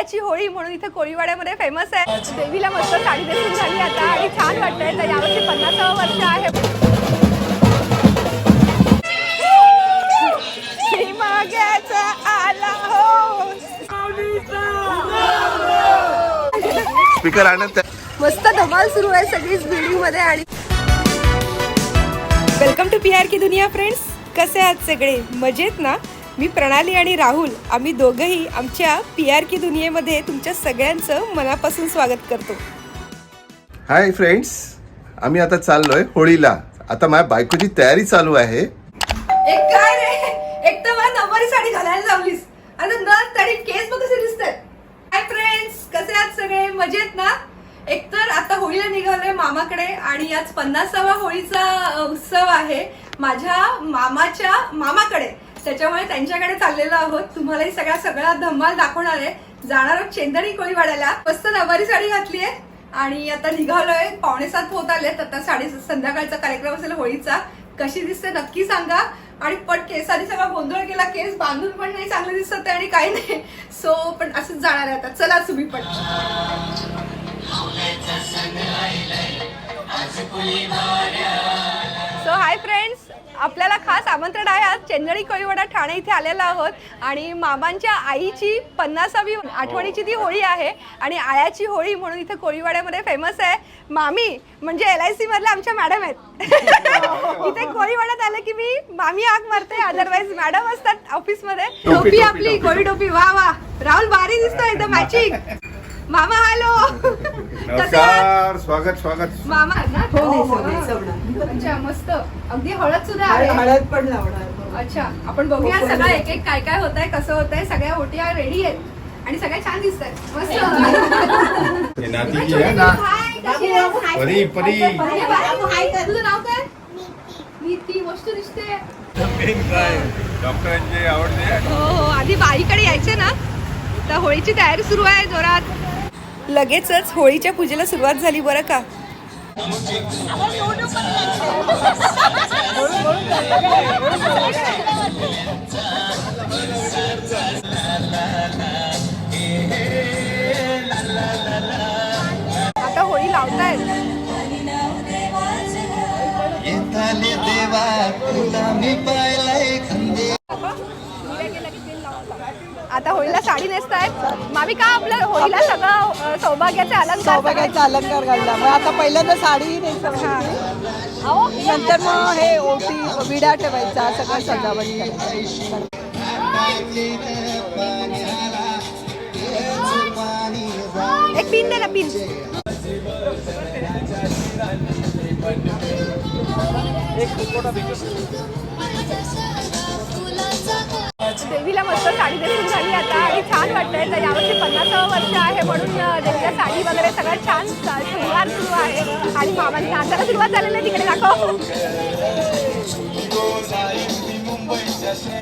आळ्याची होळी म्हणून इथे कोळीवाड्यामध्ये फेमस आहे. देवीला मस्त साडी नेसून झाली आता आणि छान वाटतंय. तर यावर्षी पन्नासावं वर्ष आहे. माग्याचा आला हो. स्पीकर आणत मस्त धमाल सुरू आहे सगळीच बिल्डिंगमध्ये आणि वेलकम टू पी आर की दुनिया फ्रेंड्स कसे आहात सगळे? मजेत ना? मी प्रणाली आणि राहुल आम्ही दोघंही आमच्या पी आर की दुनियेमध्ये तुमच्या सगळ्यांचं मनापासून स्वागत करतो. हाय फ्रेंड्स आम्ही आता चाललोय होळीला. आता माझ्या बायकोची तयारी चालू आहे. एक काय रे? एक तर मला नऊवारी साडी घालायला लावलीस. आणि नथ तरी केस बघ कसे दिसतात हाय फ्रेंड्स कसे आहात सगळे? मजेत ना? एकतर आता होळीला निघालोय मामाकडे आणि आज पन्नासावा होळीचा उत्सव आहे माझ्या मामाच्या मामाकडे. त्याच्यामुळे त्यांच्याकडे चाललेलो आहोत. तुम्हालाही सगळा सगळा धमाल दाखवणार आहे. जाणार आहोत चेंदणी कोळीवाड्याला मस्त नवारी साडी घातली आहे आणि आता निघालोय. पावणे सात होत आले आता साडे संध्याकाळचा कार्यक्रम असेल होळीचा. कशी दिसते नक्की सांगा. आणि पट केसाने सगळा गोंधळ केला. केस बांधून पण नाही चांगलं दिसत आहे आणि काही नाही. सो पण असंच जाणार आहे आता. चला तुम्ही पण. सो हाय फ्रेंड्स आपल्याला खास आमंत्रण आहे. आज चेंदणी कोळीवाडा ठाणे इथे आलेलो आहोत. आणि मामांच्या आईची पन्नासावी आठवणीची ती होळी आहे. आणि आळ्याची होळी म्हणून इथे कोळीवाड्यामध्ये फेमस आहे. मामी म्हणजे एल आय सी मधल्या आमच्या मॅडम आहेत. इथे कोळीवाड्यात आलं की मी मामी आग मारते. अदरवाईज मॅडम असतात ऑफिसमध्ये टोपी, आपली. कोळी टोपी. वा वा. राहुल भारी दिसतोय एकदम मॅचिंग मामा हॅलो? नमस्कार स्वागत स्वागत. मामा ना? हो, हो, नाही सगळं. अच्छा मस्त. अगदी हळद सुद्धा आहे. हळद पण लावणार. अच्छा आपण बघूया हो, सगळं हो. एक एक काय काय होत आहे कसं होत आहे सगळ्या होट्या रेडी आहेत. आणि सगळ्या छान दिसत आहेत मस्त. नाती की है हाय, कशी आहेस? परी परी. अरे वा. तुझं नाव काय? नीती. मस्त दिसते. डॉक्टरांचे आवडते? हो हो आधी बाईकडे यायचे ना. तर होळीची तयारी सुरू आहे जोरात. लगेचच होळीच्या पूजेला सुरुवात झाली बरं का? आता होळी लावतायत. देवा तुला मी पाहिलंय. आता होळीला साडी नेसतायत. मामी का आपलं होळीला सगळं सौभाग्याचे अलंकार सौभाग्याचा अलंकार घालला मग आता पहिल्यांदा साडी नेसायची. नंतर मग हे ओटी विडा ठेवायचा सगळं सजावट करायची. एक पिन दे ना पिन. देवीला मस्त साडी नेसून झाली आता आणि छान वाटतंय. तर यावर्षी पन्नासावं वर्ष आहे म्हणून देवीला साडी वगैरे सगळं छान शृंगार सुरू आहे. आणि मामांनी नाचायला सुरुवात झालेली आहे तिकडे दाखव.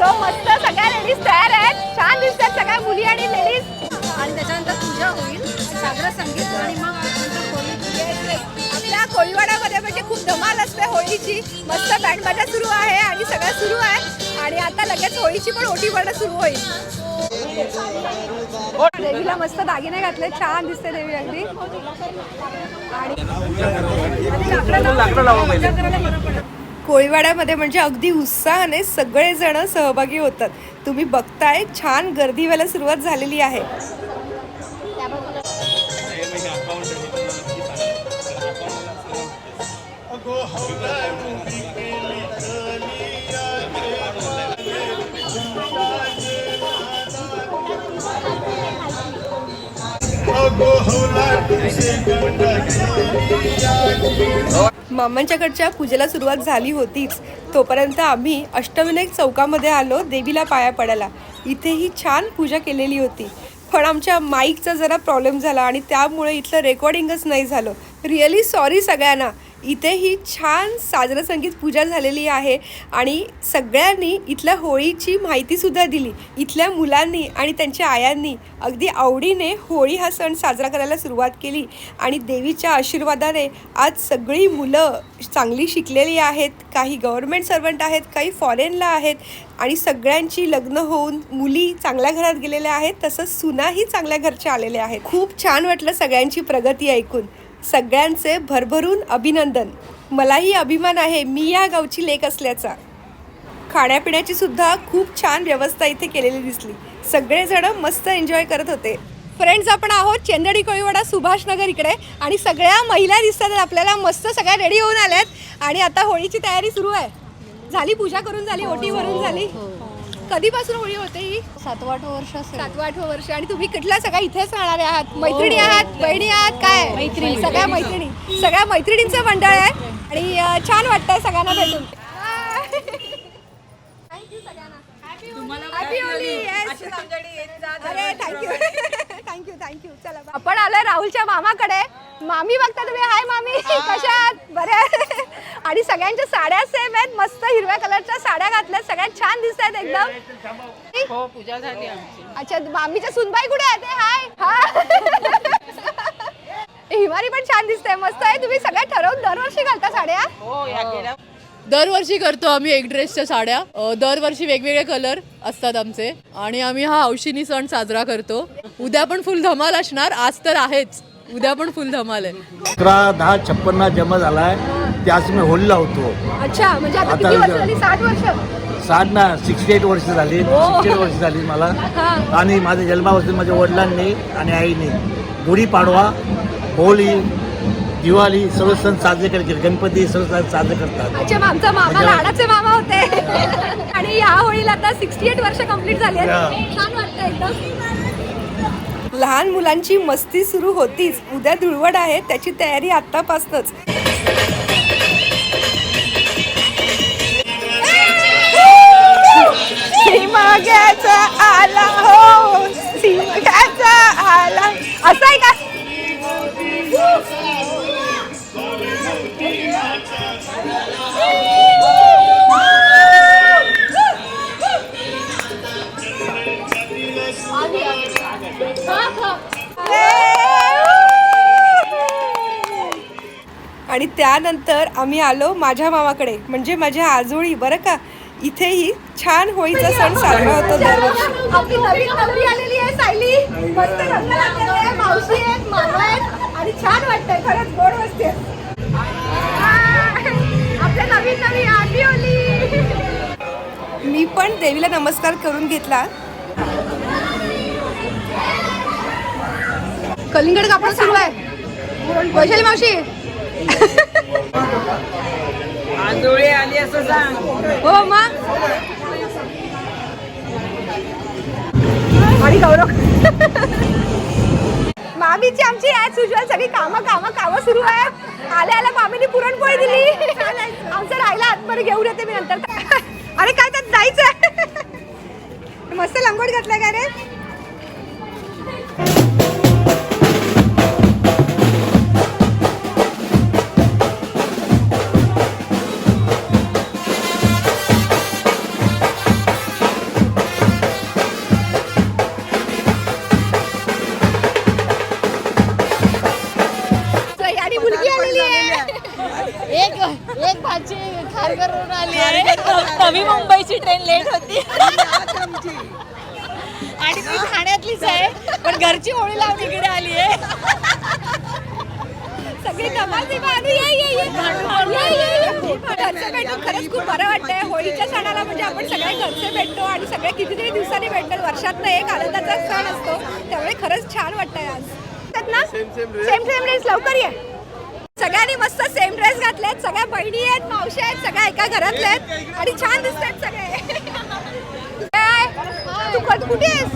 तो मस्त सगळ्या लेडीज तयार आहेत. छान दिसतात सगळ्या मुली आणि लेडीज आणि त्याच्यानंतर पूजा होईल. साजरा संगीत आणि मग आपल्या कोळीवाड्यामध्ये म्हणजे खूप धमाल असते होळीची. मस्त बँड मजा सुरू आहे आणि सगळं सुरू आहे. आणि आता लगेच होळीची पण ओटी भरणं सुरू होईल. देवीला मस्त दागिने घातले छान दिसते देवी अगदी. आणि कोळीवाड्यामध्ये म्हणजे अगदी उत्साहाने सगळेजण सहभागी होतात. तुम्ही बघताय छान गर्दी व्हायला सुरुवात झालेली आहे. मामांच्याकडच्या पूजेला सुरुवात झाली होतीच. तोपर्यंत आम्ही अष्टविनायक चौकामध्ये आलो देवीला पाया पडायला. इथेही छान पूजा केलेली होती. पण आमच्या माईकचा जरा प्रॉब्लेम झाला आणि त्यामुळे इथलं रेकॉर्डिंगच नाही झालं. रिअली सॉरी सगळ्यांना. इथेही छान साजरं संगीत पूजा झालेली आहे आणि सगळ्यांनी इथल्या होळीची माहितीसुद्धा दिली. इथल्या मुलांनी आणि त्यांच्या आयांनी अगदी आवडीने होळी हा सण साजरा करायला सुरुवात केली आणि देवीच्या आशीर्वादाने आज सगळी मुलं चांगली शिकलेली आहेत काही गव्हर्नमेंट सर्वंट आहेत काही फॉरेनला आहेत आणि सगळ्यांची लग्न होऊन मुली चांगल्या घरात गेलेल्या आहेत तसंच सुनाही चांगल्या घरच्या आलेल्या आहेत. खूप छान वाटलं सगळ्यांची प्रगती ऐकून. सगळ्यांचे भरभरून अभिनंदन. मलाही अभिमान आहे मी या गावची लेक असल्याचा. खाण्यापिण्याची सुद्धा खूप छान व्यवस्था इथे केलेली दिसली. सगळेजण मस्त एन्जॉय करत होते. फ्रेंड्स आपण आहोत चेंदडी कोळीवाडा सुभाषनगर इकडे आणि सगळ्या महिला दिसतात आपल्याला मस्त सगळ्या रेडी होऊन आल्यात. आणि आता होळीची तयारी सुरू आहे. झाली पूजा करून झाली ओटी भरून झाली. कधीपासून होळी होते ही? सातवा आठवं वर्ष असेल. सातवा आठवं वर्ष. आणि तुम्ही कुठल्या सगळ्या इथेच राहणारे आहात? मैत्रिणी आहात? बहिणी आहात? काय? मैत्रिणी. सगळ्या मैत्रिणी. सगळ्या मैत्रिणींचं मंडळ आहे. आणि अं, छान वाटतंय सगळ्यांना भेटून. Happy Holi, yes. अरे thank you thank you thank you चला bye. आपण आलोय राहुलच्या मामाकडे. मामी बघता तुम्ही? हाय मामी. कशा आहात? बऱ्या आणि सगळ्यांच्या साड्या सेम आहेत. मस्त हिरव्या कलरच्या साड्या घातल्या. सगळ्यात छान दिसत आहेत एकदम. हो पूजा झाली आमची. अच्छा मामीच्या सुनबाई कुठे आहेत? ए, हाय. हा हिमारी पण छान दिसते मस्त आहे. तुम्ही सगळ्या ठरवून दरवर्षी घालता साड्या? हो या गेल्या दरवर्षी करतो आम्ही एक ड्रेसच्या साड्या. दरवर्षी वेगवेगळे कलर असतात आमचे. आणि आम्ही हा हौशीनी सण साजरा करतो. उद्या पण फुल धमाल असणार. आज तर आहेच. उद्या पण फुल धमाल आहे. अकरा दहा छप्पन्ना जन्म झालाय. त्याच मी होळीला होतो. अच्छा म्हणजे आता आता किती वर्ष इथं- झाली? साठ वर्ष? साठ ना सिक्स्टी एट वर्ष झाली. सिक्स्टी एट वर्ष झाली मला. आणि माझ्या जन्मापासून माझ्या वडिलांनी आणि आईने गुढीपाडवा होळी दिवाळी सर्व सण साजरे करतील गणपती सर्व सण साजरे करतात. अच्छा मग आमचा मामा म्हणजे- लाडाचे मामा होते. आणि या होळीला आता सिक्स्टी एट वर्ष कंप्लीट झाली आहेत. Yeah. छान वाटतं एकदम. लहान मुलांची मस्ती सुरू होतीच. उद्या धुळवड आहे त्याची तयारी आतापासूनच सीमग्याचा आला हो सीमग्याचा आला असं आहे का आणि त्यानंतर आम्ही आलो माझ्या मामाकडे म्हणजे माझ्या आजोळी बरं का? इथेही छान होळीचा सण साजरा होतो दरवर्षी. आपली नवीन नवरी आलेली आहे सायली. मस्त रंग लागलेले आहे, मावशी आहेत मामा आहेत आणि छान वाटतंय खरंच गोड वस्ती. आपल्या नवीन आली होली मी पण देवीला नमस्कार करून घेतला. कलिंगड कापड सुरू आहे. वैशाली मावशी. आंधोळी आली असं सांग. हो मग? आणि गौरव मामीची आमची ॲज युजल सगळी कामं कामं कामं सुरू आहेत. आल्या आल्या मामीने पुरणपोळी दिली. आमचं राहिला आतमध्ये घेऊन येते मी नंतर. अरे काय त्यात जायचं मस्त लंगोट घातला का रे? मुंबईची ट्रेन लेट होती. आणि ती ठाण्यातलीच आहे पण घरची होळी लावून इकडे आली आहे. सगळे धमाल दिवा आणि ये ये ये. ये, ये, ये. घरचे भेटून खरंच खूप बरं वाटतंय. होळीच्या सणाला म्हणजे आपण सगळे घरचे भेटतो आणि सगळे कितीतरी दिवसांनी भेटतो वर्षातनं एक आनंदाचा सण असतो. त्यामुळे खरंच छान वाटतंय आज. त्यात ना सेम सेम ड्रेस लवकर ये. सगळ्यांनी मस्त सेम घरातल्या आहेत सगळ्या बहिणी आहेत मावशी आहेत सगळ्या एका घरातल्या आहेत. आणि छान दिसतात सगळे. तू कुठे आहेस?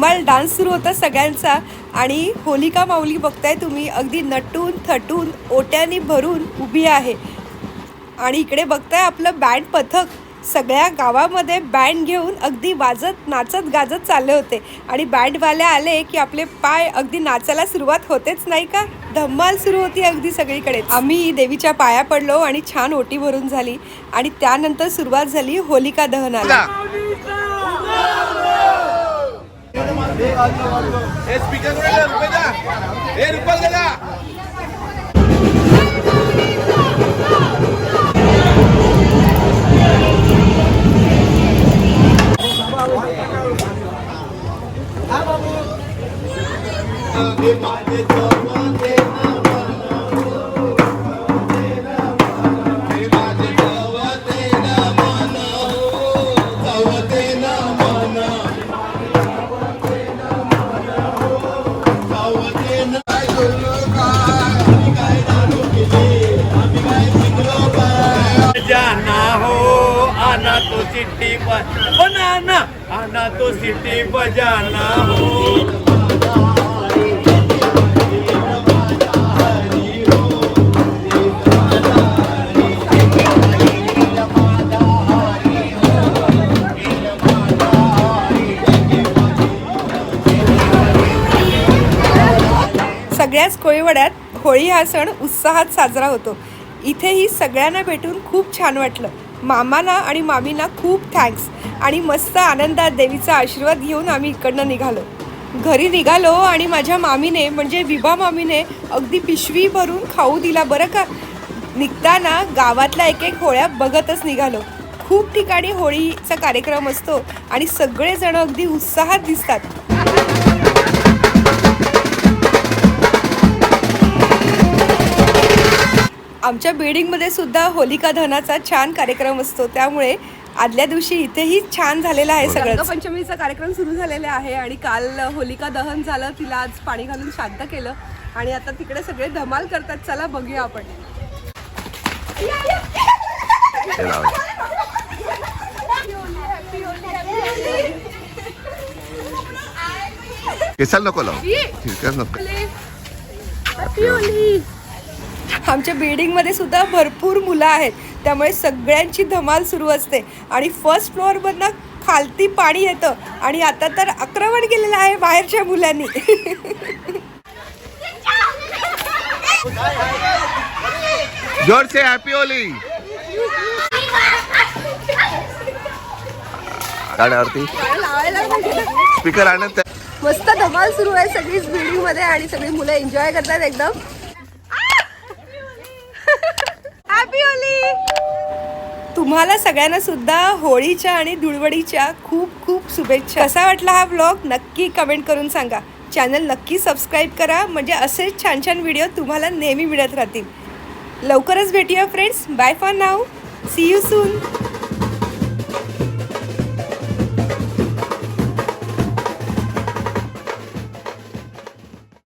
धम्माल डान्स सुरू होता सगळ्यांचा. आणि होलिका माऊली बघताय तुम्ही अगदी नटून थटून ओट्यानी भरून उभी आहे. आणि इकडे बघताय आपलं बँड पथक. सगळ्या गावामध्ये बँड घेऊन अगदी वाजत नाचत गाजत चालले होते. आणि बँडवाले आले की आपले पाय अगदी नाचायला सुरुवात होतेच नाही का? धम्माल सुरू होती अगदी सगळीकडे. आम्ही देवीच्या पाया पडलो आणि छान ओटी भरून झाली. आणि त्यानंतर सुरुवात झाली होलिका दहनाला. స్పీకర్ కూడా రూపాయదా ఏ రూపాయలు కదా Be my little सिटी बजाना हो। सगळ्याच कोळीवड्यात होळी हा सण उत्साहात साजरा होतो. इथेही सगळ्यांना भेटून खूप छान वाटलं. मामाना आणि मामीना खूप थँक्स आणि मस्त आनंदात देवीचा आशीर्वाद घेऊन आम्ही इकडनं निघालो. घरी निघालो आणि माझ्या मामीने म्हणजे विभा मामीने अगदी पिशवी भरून खाऊ दिला. बरं का? निघताना गावातल्या एक एक होळ्या बघतच निघालो. खूप ठिकाणी होळीचा कार्यक्रम असतो आणि सगळेजण अगदी उत्साहात दिसतात. आमच्या बिल्डिंगमध्ये सुद्धा होलिका दहनाचा छान कार्यक्रम असतो. त्यामुळे आदल्या दिवशी इथेही छान झालेलं आहे सगळं पंचमीचा कार्यक्रम सुरू झालेला आहे आणि काल होलिका दहन झालं तिला आज पाणी घालून शांत केलं आणि आता तिकडे सगळे धमाल करतात. चला बघूया आपण. नको नको. आमच्या बिल्डिंगमध्ये सुद्धा भरपूर मुलं आहेत. त्यामुळे सगळ्यांची धमाल सुरू असते. आणि फर्स्ट फ्लोअरमधनं खालती पाणी येतं. आणि आता तर आक्रमण केलेलं आहे बाहेरच्या मुलांनी. जोर से हॅपी होली. गाण्यावरती स्पीकर आणत मस्त धमाल सुरू आहे सगळीच बिल्डिंगमध्ये आणि सगळी मुलं एन्जॉय करतात एकदम हॅपी होली तुम्हाला सगळ्यांना सुद्धा होळीच्या आणि धुळवडीच्या खूप खूप शुभेच्छा. कसा वाटला हा ब्लॉग नक्की कमेंट करून सांगा. चॅनल नक्की सबस्क्राईब करा. म्हणजे असेच छान छान व्हिडिओ तुम्हाला नेहमी मिळत राहतील. लवकरच भेटूया friends bye for now see you soon